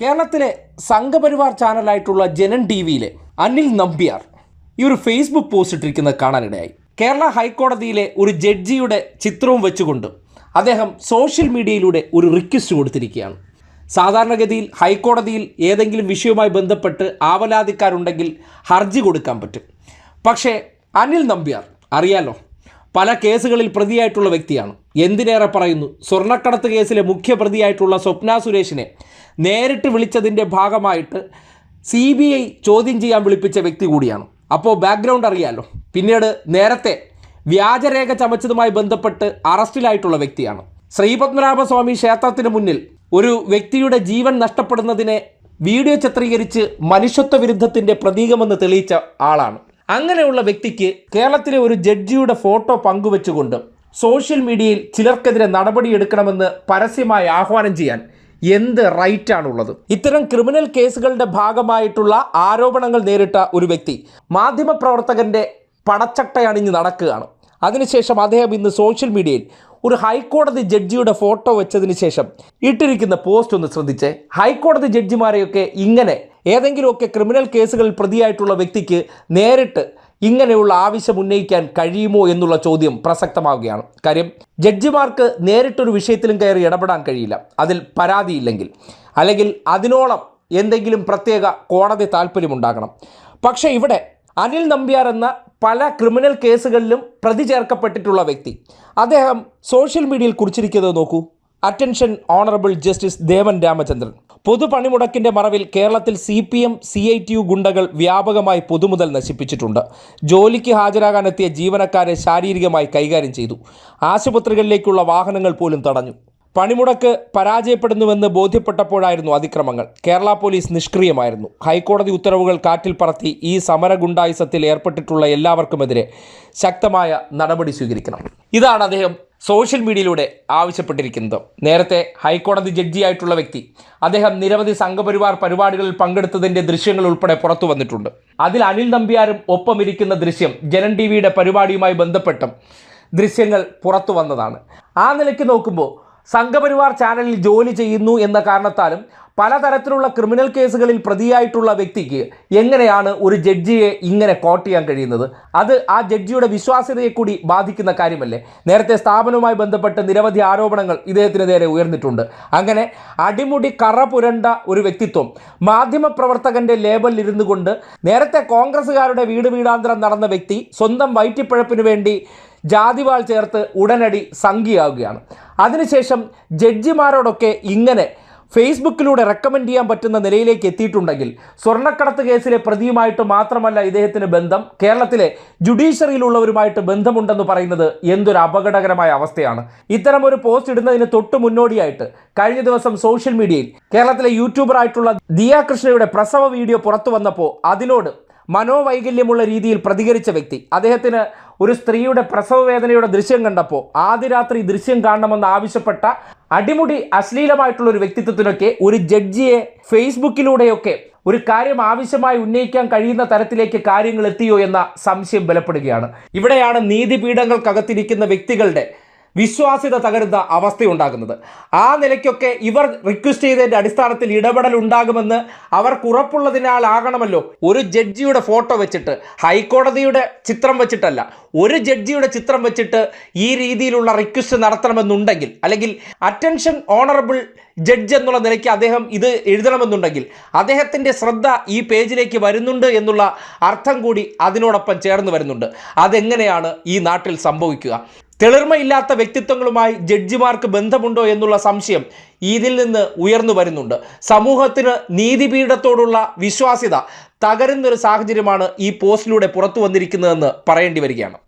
കേരളത്തിലെ സംഘപരിവാർ ചാനലായിട്ടുള്ള ജനൻ ടി വിയിലെ അനിൽ നമ്പ്യാർ ഈ ഒരു ഫേസ്ബുക്ക് പോസ്റ്റ് ഇട്ടിരിക്കുന്നത് കാണാനിടയായി. കേരള ഹൈക്കോടതിയിലെ ഒരു ജഡ്ജിയുടെ ചിത്രവും വെച്ചുകൊണ്ട് അദ്ദേഹം സോഷ്യൽ മീഡിയയിലൂടെ ഒരു റിക്വസ്റ്റ് കൊടുത്തിരിക്കുകയാണ്. സാധാരണഗതിയിൽ ഹൈക്കോടതിയിൽ ഏതെങ്കിലും വിഷയവുമായി ബന്ധപ്പെട്ട് ആവലാതിക്കാരുണ്ടെങ്കിൽ ഹർജി കൊടുക്കാൻ പറ്റും. പക്ഷേ അനിൽ നമ്പ്യാർ അറിയാലോ പല കേസുകളിൽ പ്രതിയായിട്ടുള്ള വ്യക്തിയാണ്. എന്തിനേറെ പറയുന്നു? സ്വർണക്കടത്ത് കേസിലെ മുഖ്യ പ്രതിയായിട്ടുള്ള സ്വപ്ന സുരേഷിനെ നേരിട്ട് വിളിച്ചതിന്റെ ഭാഗമായിട്ട് സി ബി ഐ ചോദ്യം ചെയ്യാൻ വിളിപ്പിച്ച വ്യക്തി കൂടിയാണ്. അപ്പോൾ ബാക്ക്ഗ്രൗണ്ട് അറിയാലോ. പിന്നീട് നേരത്തെ വ്യാജരേഖ ചമച്ചതുമായി ബന്ധപ്പെട്ട് അറസ്റ്റിലായിട്ടുള്ള വ്യക്തിയാണ്. ശ്രീപത്മനാഭസ്വാമി ക്ഷേത്രത്തിന് മുന്നിൽ ഒരു വ്യക്തിയുടെ ജീവൻ നഷ്ടപ്പെടുന്നതിനെ വീഡിയോ ചിത്രീകരിച്ച് മനുഷ്യത്വ വിരുദ്ധത്തിന്റെ പ്രതീകമെന്ന് തെളിയിച്ച ആളാണ്. അങ്ങനെയുള്ള വ്യക്തിക്ക് കേരളത്തിലെ ഒരു ജഡ്ജിയുടെ ഫോട്ടോ പങ്കുവെച്ചുകൊണ്ട് സോഷ്യൽ മീഡിയയിൽ ചിലർക്കെതിരെ നടപടിയെടുക്കണമെന്ന് പരസ്യമായി ആഹ്വാനം ചെയ്യാൻ എന്ത് റൈറ്റാണുള്ളത്? ഇത്തരം ക്രിമിനൽ കേസുകളുടെ ഭാഗമായിട്ടുള്ള ആരോപണങ്ങൾ നേരിട്ട ഒരു വ്യക്തി മാധ്യമപ്രവർത്തകന്റെ പടച്ചട്ടയണിഞ്ഞ് നടക്കുകയാണ്. അതിനുശേഷം അദ്ദേഹം ഇന്ന് സോഷ്യൽ മീഡിയയിൽ ഒരു ഹൈക്കോടതി ജഡ്ജിയുടെ ഫോട്ടോ വെച്ചതിന് ശേഷം ഇട്ടിരിക്കുന്ന പോസ്റ്റ് ഒന്ന് ശ്രദ്ധിച്ച്. ഹൈക്കോടതി ജഡ്ജിമാരെയൊക്കെ ഇങ്ങനെ ഏതെങ്കിലുമൊക്കെ ക്രിമിനൽ കേസുകളിൽ പ്രതിയായിട്ടുള്ള വ്യക്തിക്ക് നേരിട്ട് ഇങ്ങനെയുള്ള ആവശ്യം ഉന്നയിക്കാൻ കഴിയുമോ എന്നുള്ള ചോദ്യം പ്രസക്തമാവുകയാണ്. കാര്യം ജഡ്ജിമാർക്ക് നേരിട്ടൊരു വിഷയത്തിലും കയറി ഇടപെടാൻ കഴിയില്ല. അതിൽ പരാതിയില്ലെങ്കിൽ. അല്ലെങ്കിൽ അതിനോളം എന്തെങ്കിലും പ്രത്യേക കോടതി താല്പര്യമുണ്ടാകണം പക്ഷേ ഇവിടെ അനിൽ നമ്പ്യാർ എന്ന പല ക്രിമിനൽ കേസുകളിലും പ്രതി ചേർക്കപ്പെട്ടിട്ടുള്ള വ്യക്തി. അദ്ദേഹം സോഷ്യൽ മീഡിയയിൽ കുറിച്ചിരിക്കുന്നത് നോക്കൂ. Attention honourable justice Devan Ramachandran. പൊതുപണിമുടക്കിന്റെ മറവിൽ കേരളത്തിൽ C P M C I T U ഗുണ്ടകൾ വ്യാപകമായി പൊതുമുതൽ നശിപ്പിച്ചിട്ടുണ്ട്. ജോലിക്ക് ഹാജരാകാനെത്തിയ ജീവനക്കാരെ ശാരീരികമായി കൈകാര്യം ചെയ്തു. ആശുപത്രികളിലേക്കുള്ള വാഹനങ്ങൾ പോലും തടഞ്ഞു. പണിമുടക്ക് പരാജയപ്പെടുന്നുവെന്ന് ബോധ്യപ്പെട്ടപ്പോഴായിരുന്നു അതിക്രമങ്ങൾ. കേരള പോലീസ് നിഷ്ക്രിയമായിരുന്നു. ഹൈക്കോടതി ഉത്തരവുകൾ കാറ്റിൽ പറത്തി ഈ സമര ഗുണ്ടായുസത്തിൽ ഏർപ്പെട്ടിട്ടുള്ള എല്ലാവർക്കുമെതിരെ ശക്തമായ നടപടി സ്വീകരിക്കണം. ഇതാണ് അദ്ദേഹം സോഷ്യൽ മീഡിയയിലൂടെ ആവശ്യപ്പെട്ടിരിക്കുന്നത്. നേരത്തെ ഹൈക്കോടതി ജഡ്ജിയായിട്ടുള്ള വ്യക്തി അദ്ദേഹം നിരവധി സംഘപരിവാർ പരിപാടികളിൽ പങ്കെടുത്തതിന്റെ ദൃശ്യങ്ങൾ ഉൾപ്പെടെ പുറത്തു വന്നിട്ടുണ്ട്. അതിൽ അനിൽ നമ്പ്യാരും ഒപ്പമിരിക്കുന്ന ദൃശ്യം ജനൻ ടി വിയുടെ പരിപാടിയുമായി ബന്ധപ്പെട്ടും ദൃശ്യങ്ങൾ പുറത്തു വന്നതാണ്. ആ നിലയ്ക്ക് നോക്കുമ്പോൾ സംഘപരിവാർ ചാനലിൽ ജോലി ചെയ്യുന്നു എന്ന കാരണത്താലും പലതരത്തിലുള്ള ക്രിമിനൽ കേസുകളിൽ പ്രതിയായിട്ടുള്ള വ്യക്തിക്ക് എങ്ങനെയാണ് ഒരു ജഡ്ജിയെ ഇങ്ങനെ കോട്ട് ചെയ്യാൻ കഴിയുന്നത്? അത് ആ ജഡ്ജിയുടെ വിശ്വാസ്യതയെ കൂടി ബാധിക്കുന്ന കാര്യമല്ലേ? നേരത്തെ സ്ഥാപനവുമായി ബന്ധപ്പെട്ട് നിരവധി ആരോപണങ്ങൾ ഇദ്ദേഹത്തിന് നേരെ ഉയർന്നിട്ടുണ്ട്. അങ്ങനെ അടിമുടി കറ പുരണ്ട ഒരു വ്യക്തിത്വം മാധ്യമപ്രവർത്തകന്റെ ലേബലിൽ ഇരുന്നു കൊണ്ട് നേരത്തെ കോൺഗ്രസ്സുകാരുടെ വീട് വീടാന്തരം നടന്ന വ്യക്തി സ്വന്തം വയറ്റിപ്പഴപ്പിന് വേണ്ടി ജാതിവാൾ ചേർത്ത് ഉടനടി സംഖ്യയാവുകയാണ്. അതിനുശേഷം ജഡ്ജിമാരോടൊക്കെ ഇങ്ങനെ ഫേസ്ബുക്കിലൂടെ റെക്കമെൻഡ് ചെയ്യാൻ പറ്റുന്ന നിലയിലേക്ക് എത്തിയിട്ടുണ്ടെങ്കിൽ സ്വർണക്കടത്ത് കേസിലെ പ്രതിയുമായിട്ട് മാത്രമല്ല ഇദ്ദേഹത്തിന് ബന്ധം കേരളത്തിലെ ജുഡീഷ്യറിയിലുള്ളവരുമായിട്ട് ബന്ധമുണ്ടെന്ന് പറയുന്നത് എന്തൊരു അപകടകരമായ അവസ്ഥയാണ്. ഇത്തരം ഒരു പോസ്റ്റ് ഇടുന്നതിന് തൊട്ട് മുന്നോടിയായിട്ട് കഴിഞ്ഞ ദിവസം സോഷ്യൽ മീഡിയയിൽ കേരളത്തിലെ യൂട്യൂബറായിട്ടുള്ള ദിയ കൃഷ്ണയുടെ പ്രസവ വീഡിയോ പുറത്തു വന്നപ്പോൾ അതിനോട് മനോവൈകല്യമുള്ള രീതിയിൽ പ്രതികരിച്ച വ്യക്തി അദ്ദേഹത്തിന് ഒരു സ്ത്രീയുടെ പ്രസവ വേദനയുടെ ദൃശ്യം കണ്ടപ്പോൾ ആദ്യ രാത്രി ദൃശ്യം കാണണമെന്ന് ആവശ്യപ്പെട്ട അടിമുടി അശ്ലീലമായിട്ടുള്ള ഒരു വ്യക്തിത്വത്തിനൊക്കെ ഒരു ജഡ്ജിയെ ഫേസ്ബുക്കിലൂടെയൊക്കെ ഒരു കാര്യം ആവശ്യമായി ഉന്നയിക്കാൻ കഴിയുന്ന തരത്തിലേക്ക് കാര്യങ്ങൾ എത്തിയോ എന്ന സംശയം ബലപ്പെടുകയാണ്. ഇവിടെയാണ് നീതിപീഠങ്ങൾക്കകത്തിരിക്കുന്ന വ്യക്തികളുടെ വിശ്വാസ്യത തകരുന്ന അവസ്ഥയുണ്ടാകുന്നത്. ആ നിലയ്ക്കൊക്കെ ഇവർ റിക്വസ്റ്റ് ചെയ്തതിന്റെ അടിസ്ഥാനത്തിൽ ഇടപെടൽ ഉണ്ടാകുമെന്ന് അവർക്ക് ഉറപ്പുള്ളതിനാലാകണമല്ലോ. ഒരു ജഡ്ജിയുടെ ഫോട്ടോ വെച്ചിട്ട് ഹൈക്കോടതിയുടെ ചിത്രം വെച്ചിട്ടല്ല ഒരു ജഡ്ജിയുടെ ചിത്രം വെച്ചിട്ട് ഈ രീതിയിലുള്ള റിക്വസ്റ്റ് നടത്തണമെന്നുണ്ടെങ്കിൽ അല്ലെങ്കിൽ അറ്റൻഷൻ ഓണറബിൾ ജഡ്ജ് എന്നുള്ള നിലയ്ക്ക് അദ്ദേഹം ഇത് എഴുതണമെന്നുണ്ടെങ്കിൽ അദ്ദേഹത്തിന്റെ ശ്രദ്ധ ഈ പേജിലേക്ക് വരുന്നുണ്ട് എന്നുള്ള അർത്ഥം കൂടി അതിനോടൊപ്പം ചേർന്ന് വരുന്നുണ്ട്. അതെങ്ങനെയാണ് ഈ നാട്ടിൽ സംഭവിക്കുക? തെളിർമയില്ലാത്ത വ്യക്തിത്വങ്ങളുമായി ജഡ്ജിമാർക്ക് ബന്ധമുണ്ടോ എന്നുള്ള സംശയം ഇതിൽ നിന്ന് ഉയർന്നു വരുന്നുണ്ട്. സമൂഹത്തിന് നീതിപീഠത്തോടുള്ള വിശ്വാസ്യത തകരുന്നൊരു സാഹചര്യമാണ് ഈ പോസ്റ്റിലൂടെ പുറത്തു വന്നിരിക്കുന്നതെന്ന് പറയേണ്ടി വരികയാണ്.